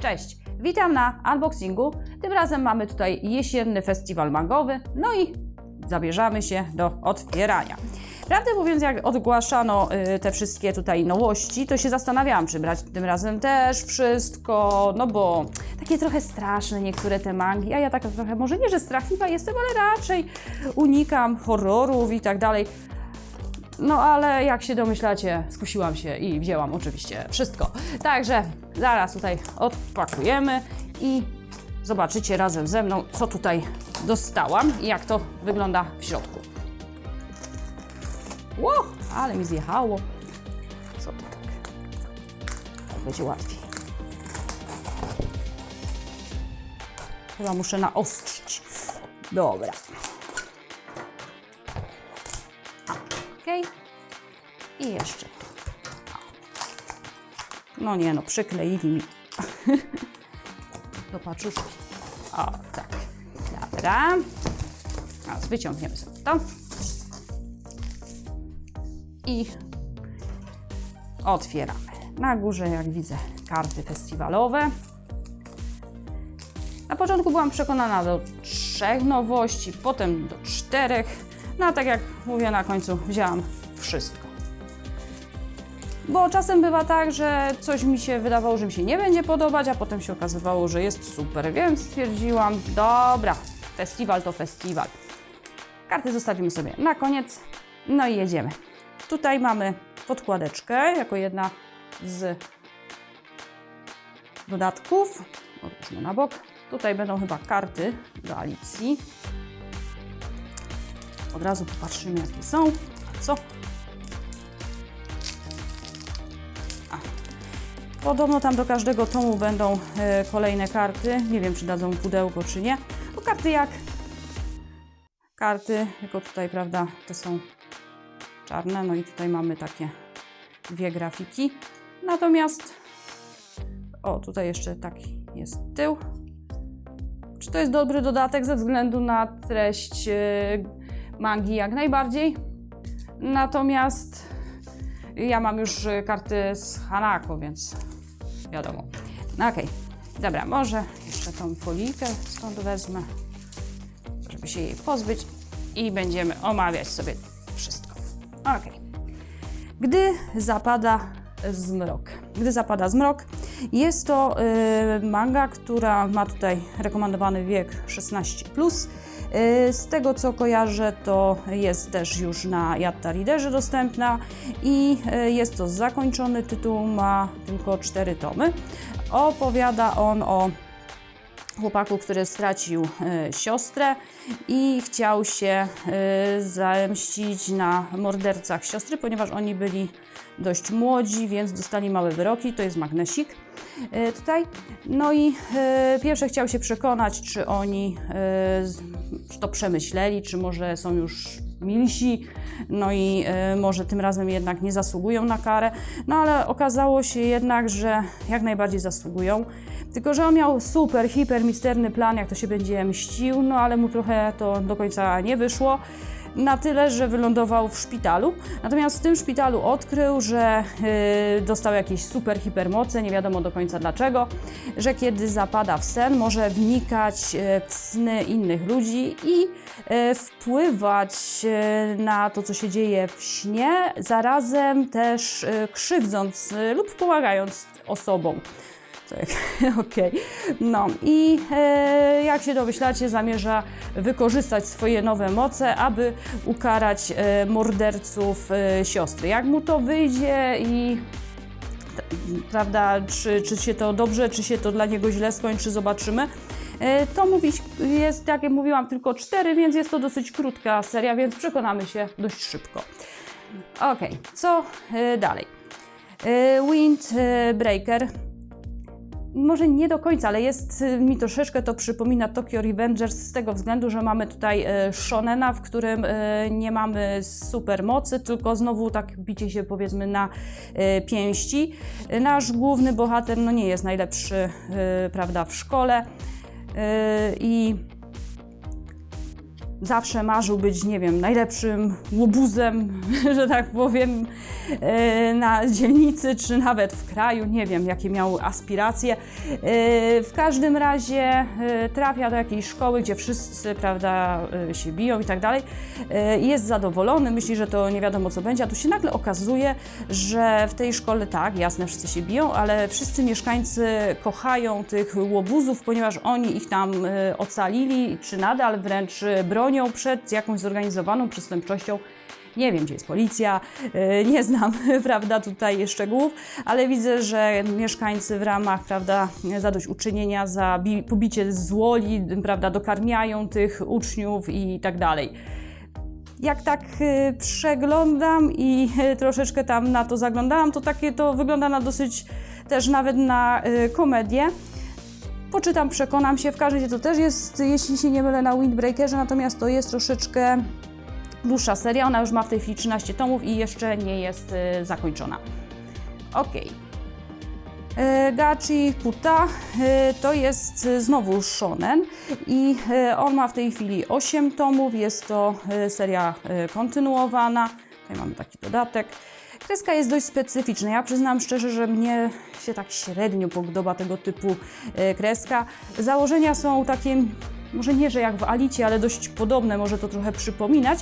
Cześć, witam na unboxingu. Tym razem mamy tutaj jesienny festiwal mangowy, no i zabierzamy się do otwierania. Prawdę mówiąc, jak odgłaszano y, te wszystkie tutaj nowości, to się zastanawiałam, czy brać tym razem też wszystko, no bo takie trochę straszne niektóre te mangi, a ja taka trochę, może nie, że strachliwa jestem, ale raczej unikam horrorów i tak dalej. No ale jak się domyślacie, skusiłam się i wzięłam oczywiście wszystko. Także zaraz tutaj odpakujemy i zobaczycie razem ze mną, co tutaj dostałam i jak to wygląda w środku. Ło, ale mi zjechało. Co to tak? Tak będzie łatwiej. Chyba muszę naostrzyć. Dobra. Jeszcze tu. No nie no, przykleili mi. Do paczuszki. O, tak. Dobra. Teraz wyciągniemy sobie to. I otwieramy. Na górze, jak widzę, karty festiwalowe. Na początku byłam przekonana do trzech nowości, potem do czterech. No a tak jak mówię, na końcu wzięłam wszystko. Bo czasem bywa tak, że coś mi się wydawało, że mi się nie będzie podobać, a potem się okazywało, że jest super, więc stwierdziłam, dobra, festiwal to festiwal. Karty zostawimy sobie na koniec, no i jedziemy. Tutaj mamy podkładeczkę jako jedna z dodatków. Odłóżmy na bok. Tutaj będą chyba karty do Alicji. Od razu popatrzymy, jakie są. A co? Podobno tam do każdego tomu będą e, kolejne karty. Nie wiem, czy dadzą pudełko, czy nie. Bo karty jak karty, tylko tutaj, prawda, to są czarne. No i tutaj mamy takie dwie grafiki. Natomiast o, tutaj jeszcze taki jest tył. Czy to jest dobry dodatek ze względu na treść e, mangi jak najbardziej. Natomiast ja mam już e, karty z Hanako, więc wiadomo. No okej, dobra, może jeszcze tą folikę stąd wezmę, żeby się jej pozbyć i będziemy omawiać sobie wszystko. Okej. Gdy zapada zmrok. Gdy zapada zmrok, jest to y, manga, która ma tutaj rekomendowany wiek 16. Y, z tego co kojarzę, to jest też już na Yatta Readerze dostępna i y, jest to zakończony tytuł, ma tylko 4 tomy. Opowiada on o chłopaku, który stracił y, siostrę i chciał się zemścić na mordercach siostry, ponieważ oni byli dość młodzi, więc dostali małe wyroki. To jest magnesik y, tutaj. No i y, pierwsze chciał się przekonać, czy oni czy to przemyśleli, czy może są już milsi, no i może tym razem jednak nie zasługują na karę. No ale okazało się jednak, że jak najbardziej zasługują. Tylko, że on miał super, hiper misterny plan, jak to się będzie mścił, no ale mu trochę to do końca nie wyszło. Na tyle, że wylądował w szpitalu. Natomiast w tym szpitalu odkrył, że y, dostał jakieś super hipermoce, nie wiadomo do końca dlaczego, że kiedy zapada w sen, może wnikać y, w sny innych ludzi i y, wpływać na to, co się dzieje w śnie, zarazem też krzywdząc lub pomagając osobom. Tak, okej. No i e, jak się domyślacie, zamierza wykorzystać swoje nowe moce, aby ukarać e, morderców e, siostry. Jak mu to wyjdzie i prawda, czy, czy się to dobrze, czy się to dla niego źle skończy, zobaczymy. E, To mówić jest, jak ja mówiłam, tylko cztery, więc jest to dosyć krótka seria, więc przekonamy się dość szybko. Okej, co e, dalej? E, Windbreaker może nie do końca, ale jest y, mi troszeczkę to przypomina Tokyo Revengers z tego względu, że mamy tutaj y, shonena, w którym y, nie mamy super mocy, tylko znowu tak bicie się powiedzmy na pięści. Nasz główny bohater no nie jest najlepszy, prawda, w szkole i zawsze marzył być, nie wiem, najlepszym łobuzem, że tak powiem, e, na dzielnicy, czy nawet w kraju, nie wiem, jakie miał aspiracje. E, W każdym razie e, trafia do jakiejś szkoły, gdzie wszyscy, prawda, się biją i tak dalej. Jest zadowolony, myśli, że to nie wiadomo co będzie, a tu się nagle okazuje, że w tej szkole, tak, jasne, wszyscy się biją, ale wszyscy mieszkańcy kochają tych łobuzów, ponieważ oni ich tam ocalili, czy nadal wręcz e, bronią przed jakąś zorganizowaną przestępczością. Nie wiem, gdzie jest policja, e, nie znam, prawda, tutaj szczegółów, ale widzę, że mieszkańcy w ramach, prawda, zadośćuczynienia za bi- pobicie złoli, prawda, dokarmiają tych uczniów i tak dalej. Jak tak y, przeglądam i y, troszeczkę tam na to zaglądałam, to takie to wygląda na dosyć też nawet na y, komedię. Poczytam, przekonam się. W każdym razie to też jest, jeśli się nie mylę, na Windbreakerze, natomiast to jest troszeczkę dłuższa seria. Ona już ma w tej chwili 13 tomów i jeszcze nie jest y, zakończona. Okej. E, Gachi Puta e, to jest e, znowu shonen i on ma w tej chwili 8 tomów, jest to seria kontynuowana. Tutaj mamy taki dodatek. Kreska jest dość specyficzna. Ja przyznam szczerze, że mnie się tak średnio podoba tego typu e, kreska. Założenia są takie może nie, że jak w Alicie, ale dość podobne, może to trochę przypominać,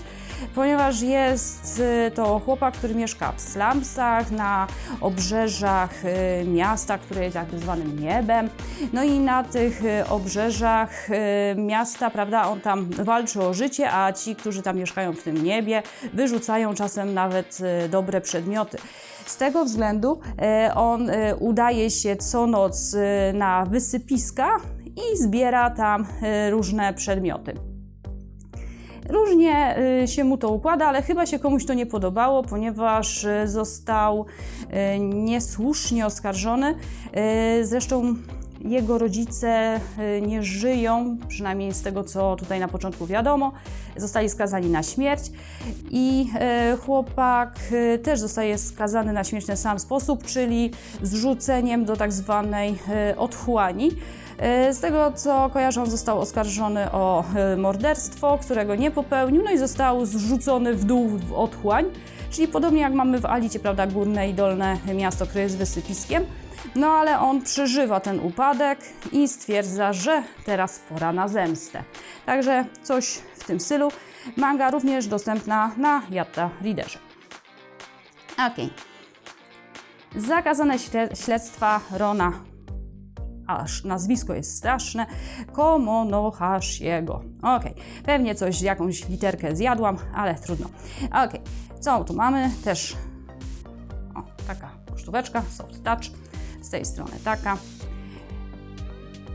ponieważ jest y, to chłopak, który mieszka w slumsach, na obrzeżach y, miasta, które jest jakby zwanym niebem. No i na tych y, obrzeżach miasta, prawda, on tam walczy o życie, a ci, którzy tam mieszkają w tym niebie, wyrzucają czasem nawet dobre przedmioty. Z tego względu on udaje się co noc na wysypiska i zbiera tam y, różne przedmioty. Różnie y, się mu to układa, ale chyba się komuś to nie podobało, ponieważ y, został niesłusznie oskarżony. Zresztą jego rodzice nie żyją, przynajmniej z tego co tutaj na początku wiadomo. Zostali skazani na śmierć i chłopak też zostaje skazany na śmierć w ten sam sposób, czyli zrzuceniem do tak zwanej otchłani. Y, Z tego co kojarzę, on został oskarżony o y, morderstwo, którego nie popełnił, no i został zrzucony w dół w otchłań, czyli podobnie jak mamy w Alicie, prawda, górne i dolne miasto, które jest wysypiskiem. No ale on przeżywa ten upadek i stwierdza, że teraz pora na zemstę. Także coś w tym stylu. Manga również dostępna na Yatta Readerze. Okej. Zakazane śle- śledztwa Rona aż nazwisko jest straszne, Komonohashiego. Okej, pewnie coś, jakąś literkę zjadłam, ale trudno. Okej, co tu mamy? Też o, taka pocztóweczka, soft touch, z tej strony taka.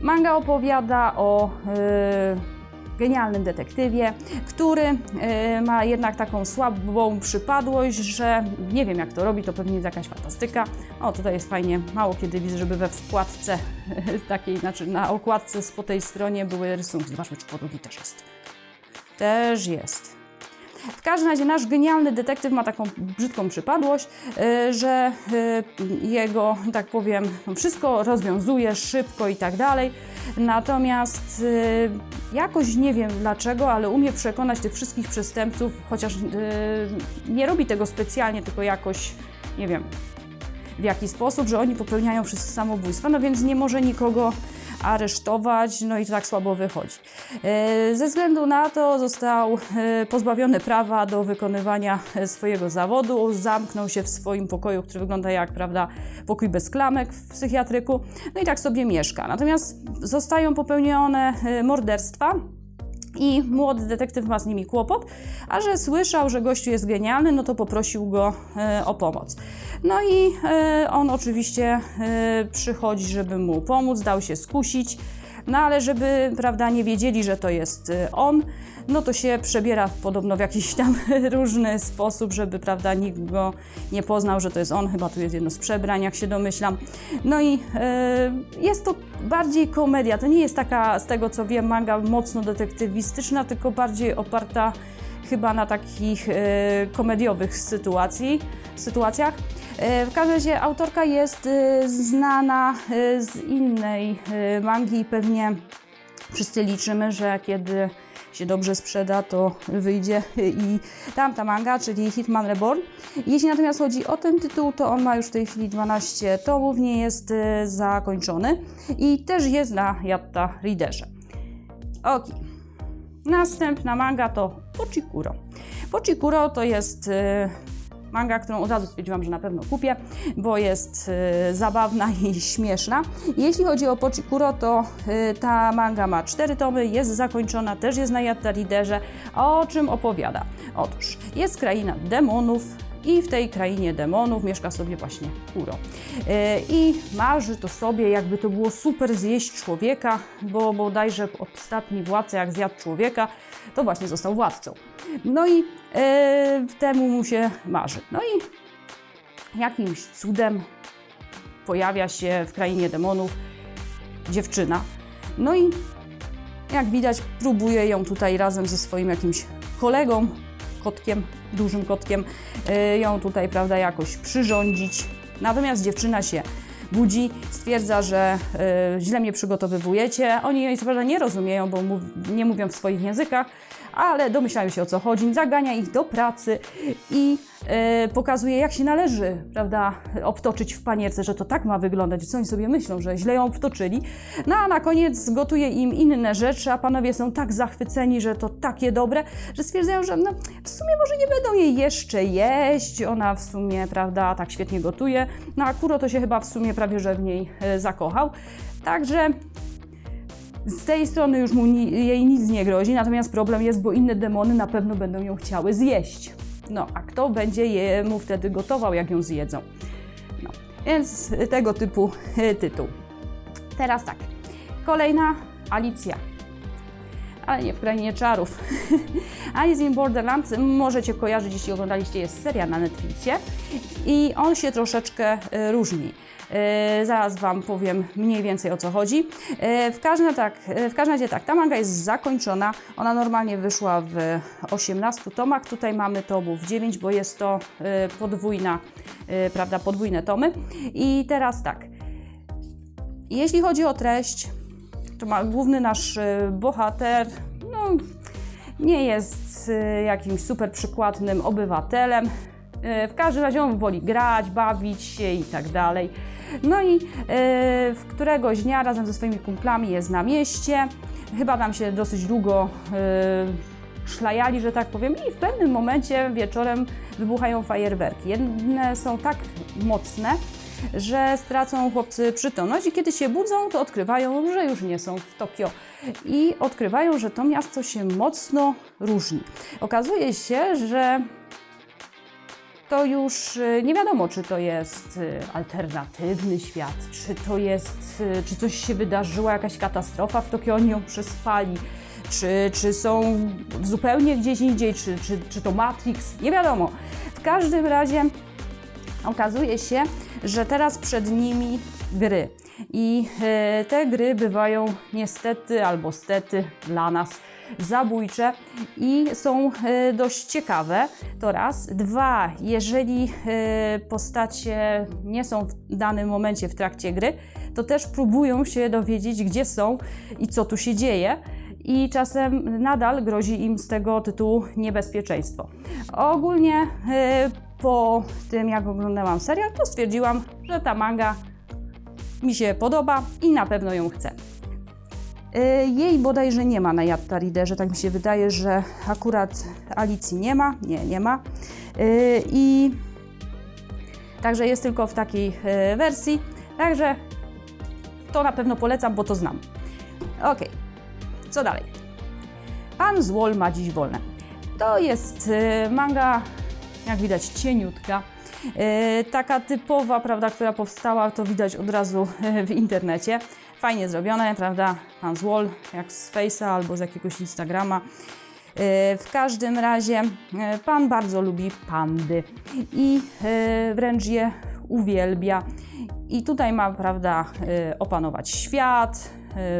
Manga opowiada o y, genialnym detektywie, który y, ma jednak taką słabą przypadłość, że nie wiem jak to robi, to pewnie jest jakaś fantastyka. O, tutaj jest fajnie, mało kiedy widzę, żeby we wkładce takiej, znaczy na okładce po tej stronie były rysunki. Zobaczmy, czy po drugiej też jest. Też jest. W każdym razie nasz genialny detektyw ma taką brzydką przypadłość, y, że y, jego, tak powiem, wszystko rozwiązuje szybko i tak dalej. Natomiast y, jakoś nie wiem dlaczego, ale umie przekonać tych wszystkich przestępców, chociaż nie robi tego specjalnie, tylko jakoś, nie wiem, w jaki sposób, że oni popełniają wszyscy samobójstwa, no więc nie może nikogo aresztować, no i to tak słabo wychodzi. E, Ze względu na to został e, pozbawiony prawa do wykonywania e, swojego zawodu, zamknął się w swoim pokoju, który wygląda jak, prawda, pokój bez klamek w psychiatryku, no i tak sobie mieszka. Natomiast zostają popełnione morderstwa, i młody detektyw ma z nimi kłopot, a że słyszał, że gościu jest genialny, no to poprosił go e, o pomoc. No i e, on oczywiście e, przychodzi, żeby mu pomóc, dał się skusić, no ale żeby, prawda, nie wiedzieli, że to jest on, no to się przebiera podobno w jakiś tam różny sposób, żeby, prawda, nikt go nie poznał, że to jest on, chyba tu jest jedno z przebrań, jak się domyślam. No i e, jest to bardziej komedia, to nie jest taka, z tego co wiem, manga mocno detektywistyczna, tylko bardziej oparta chyba na takich e, komediowych sytuacji, sytuacjach. E, w każdym razie autorka jest znana z innej mangi i pewnie wszyscy liczymy, że kiedy się dobrze sprzeda, to wyjdzie i tamta manga, czyli Hitman Reborn. Jeśli natomiast chodzi o ten tytuł, to on ma już w tej chwili 12 tomów, nie jest e, zakończony i też jest na Yatta Readerze. Ok. Następna manga to Pochikuro. Pochikuro to jest e, manga, którą od razu stwierdziłam, że na pewno kupię, bo jest e, zabawna i śmieszna. Jeśli chodzi o Pochikuro, to e, ta manga ma cztery tomy, jest zakończona, też jest na Yatta Readerze. A o czym opowiada? Otóż jest kraina demonów, i w tej krainie demonów mieszka sobie właśnie Kuro. E, I marzy to sobie, jakby to było super zjeść człowieka, bo bodajże ostatni władca, jak zjadł człowieka, to właśnie został władcą. No i temu mu się marzy. No i jakimś cudem pojawia się w krainie demonów dziewczyna. No i jak widać, próbuje ją tutaj razem ze swoim jakimś kolegą, kotkiem, dużym kotkiem, y, ją tutaj, prawda, jakoś przyrządzić. Natomiast dziewczyna się budzi, stwierdza, że y, źle mnie przygotowywujecie. Oni co prawda nie rozumieją, bo mów, nie mówią w swoich językach, ale domyślają się o co chodzi, zagania ich do pracy i pokazuje, jak się należy, prawda, obtoczyć w panierce, że to tak ma wyglądać, co oni sobie myślą, że źle ją obtoczyli. No a na koniec gotuje im inne rzeczy, a panowie są tak zachwyceni, że to takie dobre, że stwierdzają, że no, w sumie może nie będą jej jeszcze jeść, ona w sumie, prawda, tak świetnie gotuje. No a Kuro to się chyba w sumie prawie, że w niej e, zakochał. Także z tej strony już mu ni jej nic nie grozi, natomiast problem jest, bo inne demony na pewno będą ją chciały zjeść. No, a kto będzie jemu wtedy gotował, jak ją zjedzą? No, więc tego typu e, tytuł. Teraz tak, kolejna Alicja. Ale nie w krainie czarów. Alice in Borderlands możecie kojarzyć, jeśli oglądaliście, jest seria na Netflixie i on się troszeczkę e, różni. E, zaraz Wam powiem mniej więcej o co chodzi. E, w każdym, tak, e, w każdym razie tak, ta manga jest zakończona. Ona normalnie wyszła w 18 tomach. Tutaj mamy tomów 9, bo jest to podwójna, prawda, podwójne tomy. I teraz tak. Jeśli chodzi o treść, to ma główny nasz bohater, no, nie jest jakimś super przykładnym obywatelem. E, W każdym razie on woli grać, bawić się i tak dalej. No i e, w któregoś dnia razem ze swoimi kumplami jest na mieście. Chyba tam się dosyć długo e, szlajali, że tak powiem, i w pewnym momencie wieczorem wybuchają fajerwerki. Jedne są tak mocne, że stracą chłopcy przytomność i kiedy się budzą, to odkrywają, że już nie są w Tokio i odkrywają, że to miasto się mocno różni. Okazuje się, że to już y, nie wiadomo, czy to jest y, alternatywny świat, czy to jest, y, czy coś się wydarzyło, jakaś katastrofa w Tokio, oni ją przespali, czy, czy są zupełnie gdzieś indziej, czy, czy, czy to Matrix, nie wiadomo. W każdym razie okazuje się, że teraz przed nimi gry. I te gry bywają niestety albo stety dla nas zabójcze i są e, dość ciekawe. To raz. Dwa, jeżeli e, postacie nie są w danym momencie w trakcie gry, to też próbują się dowiedzieć, gdzie są i co tu się dzieje. I czasem nadal grozi im z tego tytułu niebezpieczeństwo. Ogólnie e, po tym, jak oglądałam serial, to stwierdziłam, że ta manga mi się podoba i na pewno ją chcę. Y, Jej bodajże nie ma na Yatta Readerze, tak mi się wydaje, że akurat Alicji nie ma, nie, nie ma. Y, I także jest tylko w takiej y, wersji, także to na pewno polecam, bo to znam. Ok, co dalej? Pan Złol ma dziś wolne. To jest manga, jak widać, cieniutka. Taka typowa, prawda, która powstała, to widać od razu w internecie. Fajnie zrobione, prawda? Pan Złol, jak z Face'a albo z jakiegoś Instagrama. Y, W każdym razie y, pan bardzo lubi pandy i y, wręcz je uwielbia. I tutaj ma, prawda, opanować świat,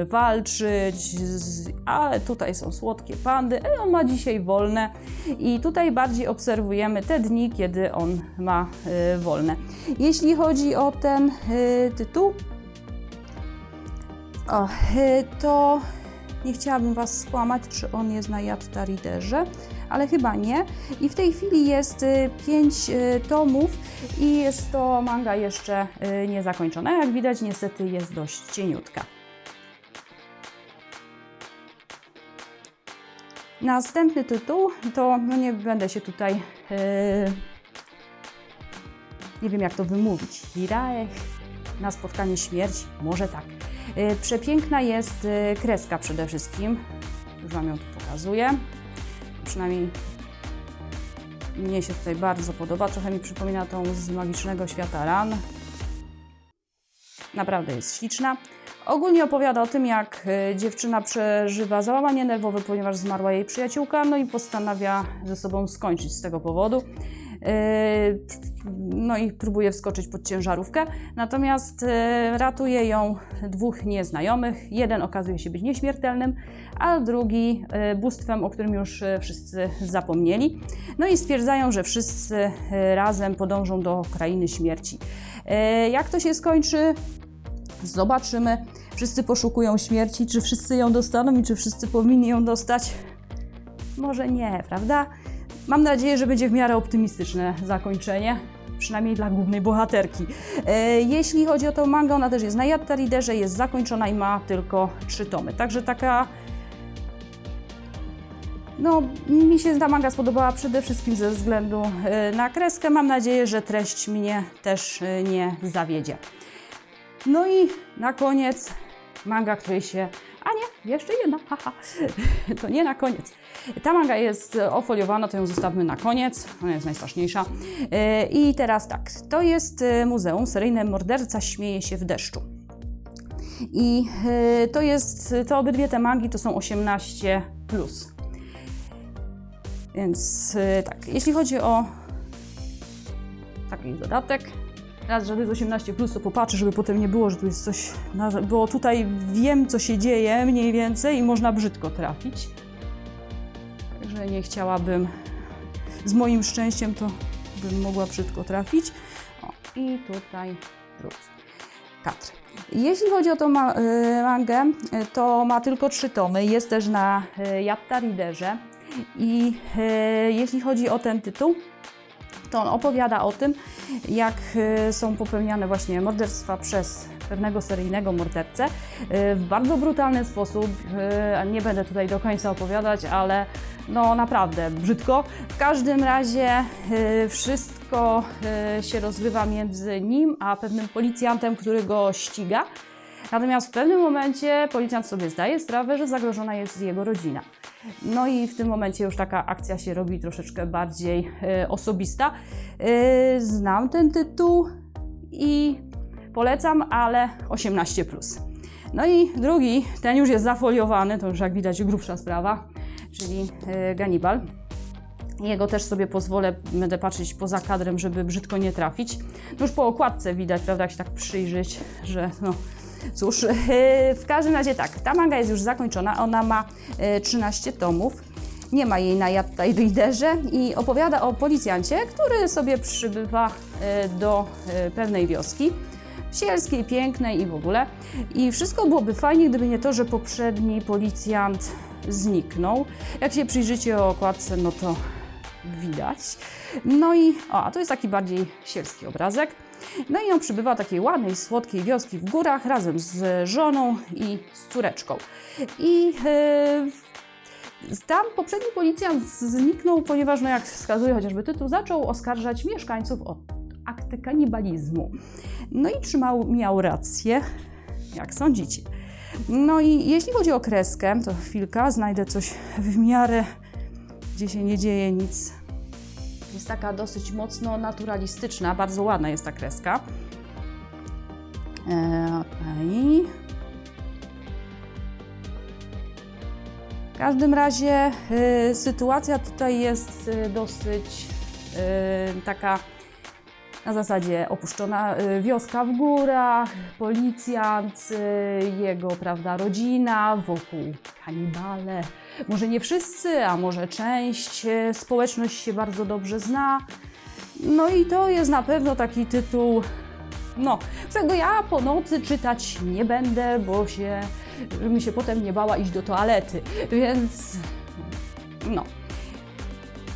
walczyć, z, ale tutaj są słodkie pandy. On ma dzisiaj wolne i tutaj bardziej obserwujemy te dni, kiedy on ma wolne. Jeśli chodzi o ten tytuł, o, y, to Nie chciałabym Was skłamać, czy on jest na Yatta Readerze, ale chyba nie. I w tej chwili jest 5 tomów i jest to manga jeszcze y, niezakończona. Jak widać, niestety jest dość cieniutka. Następny tytuł to, no nie będę się tutaj, yy, nie wiem jak to wymówić, Hiraech na spotkanie śmierci, może tak. Yy, przepiękna jest yy, kreska przede wszystkim, już Wam ją tu pokazuję, przynajmniej mnie się tutaj bardzo podoba, trochę mi przypomina tą z Magicznego Świata Ran. Naprawdę jest śliczna. Ogólnie opowiada o tym, jak y, dziewczyna przeżywa załamanie nerwowe, ponieważ zmarła jej przyjaciółka, no i postanawia ze sobą skończyć z tego powodu. Y, No i próbuje wskoczyć pod ciężarówkę, natomiast y, ratuje ją dwóch nieznajomych. Jeden okazuje się być nieśmiertelnym, a drugi y, bóstwem, o którym już wszyscy zapomnieli. No i stwierdzają, że wszyscy razem podążą do krainy śmierci. Jak to się skończy? Zobaczymy. Wszyscy poszukują śmierci, czy wszyscy ją dostaną i czy wszyscy powinni ją dostać? Może nie, prawda? Mam nadzieję, że będzie w miarę optymistyczne zakończenie, przynajmniej dla głównej bohaterki. E, jeśli chodzi o tą mangę, ona też jest na Yatta Readerze, jest zakończona i ma tylko trzy tomy. Także taka no, mi się ta manga spodobała przede wszystkim ze względu e, na kreskę. Mam nadzieję, że treść mnie też e, nie zawiedzie. No i na koniec manga, której się. A nie, jeszcze jedna, haha. To nie na koniec. Ta manga jest ofoliowana, to ją zostawmy na koniec. Ona jest najstraszniejsza. E, I teraz tak, to jest e, muzeum. Seryjny morderca śmieje się w deszczu. I e, to jest, to obydwie te mangi to są 18. Plus. Więc tak, jeśli chodzi o taki dodatek, raz, że to jest 18, to popatrzę, żeby potem nie było, że tu jest coś. Bo tutaj wiem, co się dzieje mniej więcej i można brzydko trafić. Nie chciałabym. Z moim szczęściem to bym mogła brzydko trafić. O, i tutaj drugi. Katr. Jeśli chodzi o tą y, mangę, y, to ma tylko trzy tomy. Jest też na y, Yatta Readerze. I jeśli chodzi o ten tytuł, to on opowiada o tym, jak są popełniane właśnie morderstwa przez pewnego seryjnego mordercę y, w bardzo brutalny sposób. y, Nie będę tutaj do końca opowiadać, ale no naprawdę brzydko. W każdym razie y, wszystko y, się rozgrywa między nim a pewnym policjantem, który go ściga. Natomiast w pewnym momencie policjant sobie zdaje sprawę, że zagrożona jest jego rodzina. No i w tym momencie już taka akcja się robi troszeczkę bardziej e, osobista. E, znam ten tytuł i polecam, ale 18. No i drugi, ten już jest zafoliowany, to już jak widać grubsza sprawa, czyli e, Gannibal. Jego też sobie pozwolę, będę patrzeć poza kadrem, żeby brzydko nie trafić. No już po okładce widać, prawda, jak się tak przyjrzeć, że no cóż. e, W każdym razie tak, ta manga jest już zakończona, ona ma e, 13 tomów. Nie ma jej na Yatta Readerze i opowiada o policjancie, który sobie przybywa do pewnej wioski sielskiej, pięknej i w ogóle. I wszystko byłoby fajnie, gdyby nie to, że poprzedni policjant zniknął. Jak się przyjrzycie o okładce, no to widać. No i, o, a to jest taki bardziej sielski obrazek. No i on przybywa takiej ładnej, słodkiej wioski w górach razem z żoną i z córeczką. I yy, tam poprzedni policjant zniknął, ponieważ, no jak wskazuje chociażby tytuł, zaczął oskarżać mieszkańców o akty kanibalizmu. No i trzymał, miał rację, jak sądzicie. No i jeśli chodzi o kreskę, to chwilka, znajdę coś w miarę, gdzie się nie dzieje nic. Jest taka dosyć mocno naturalistyczna, bardzo ładna jest ta kreska. E, okej. W każdym razie y, sytuacja tutaj jest y, dosyć y, taka na zasadzie opuszczona y, wioska w górach, policjant, y, jego prawda, rodzina, wokół kanibale. Może nie wszyscy, a może część y, społeczność się bardzo dobrze zna. No i to jest na pewno taki tytuł, no, którego ja po nocy czytać nie będę, bo się żebym się potem nie bała iść do toalety, więc no.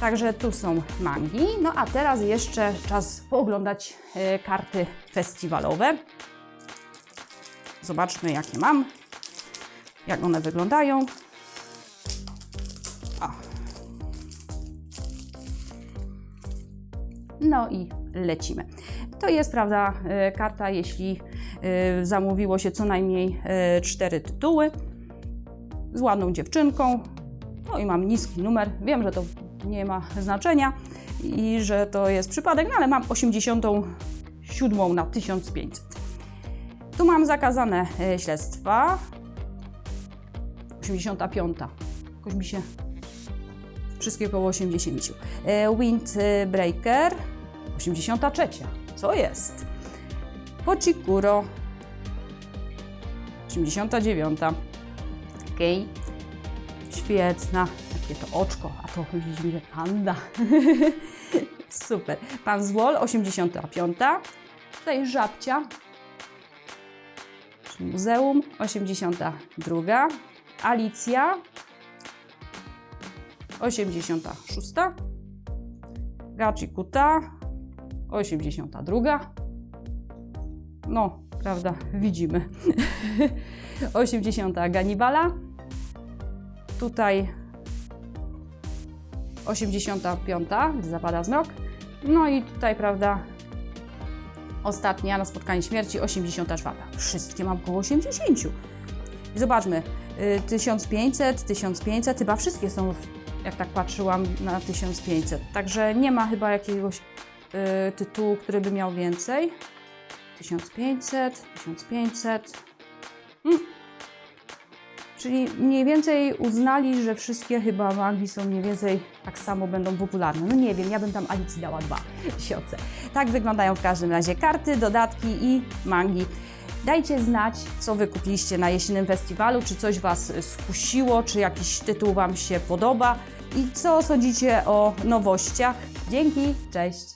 Także tu są mangi. No a teraz jeszcze czas pooglądać e, karty festiwalowe. Zobaczmy, jakie mam, jak one wyglądają. O. No i lecimy. To jest, prawda, e, karta, jeśli e, zamówiło się co najmniej cztery tytuły z ładną dziewczynką. No i mam niski numer. Wiem, że to nie ma znaczenia i że to jest przypadek, no ale mam 87 na 1500. Tu mam zakazane e, śledztwa. 85. Jakoś mi się wszystkie koło 80. E, Windbreaker 83. Co jest? Pochikuro 89. Okej. Świetna. Jakie to oczko, a to widzimy, panda. Super. Pan Złol 85. Tutaj żabcia. Muzeum 82. Alicja 86. Gachikuta 82. No, prawda, widzimy. 80. Ganibala. Tutaj 85, gdy zapada zmrok. No i tutaj, prawda, ostatnia na spotkanie śmierci, 84. Wszystkie mam koło 80. I zobaczmy, y, 1500, 1500, chyba wszystkie są, jak tak patrzyłam, na 1500. Także nie ma chyba jakiegoś y, tytułu, który by miał więcej. 1500, 1500. Mm. Czyli mniej więcej uznali, że wszystkie chyba mangi są mniej więcej tak samo będą popularne. No nie wiem, ja bym tam Alicji dała dwa sioce. Tak wyglądają w każdym razie karty, dodatki i mangi. Dajcie znać, co wy kupiliście na jesiennym festiwalu, czy coś was skusiło, czy jakiś tytuł wam się podoba i co sądzicie o nowościach. Dzięki, cześć!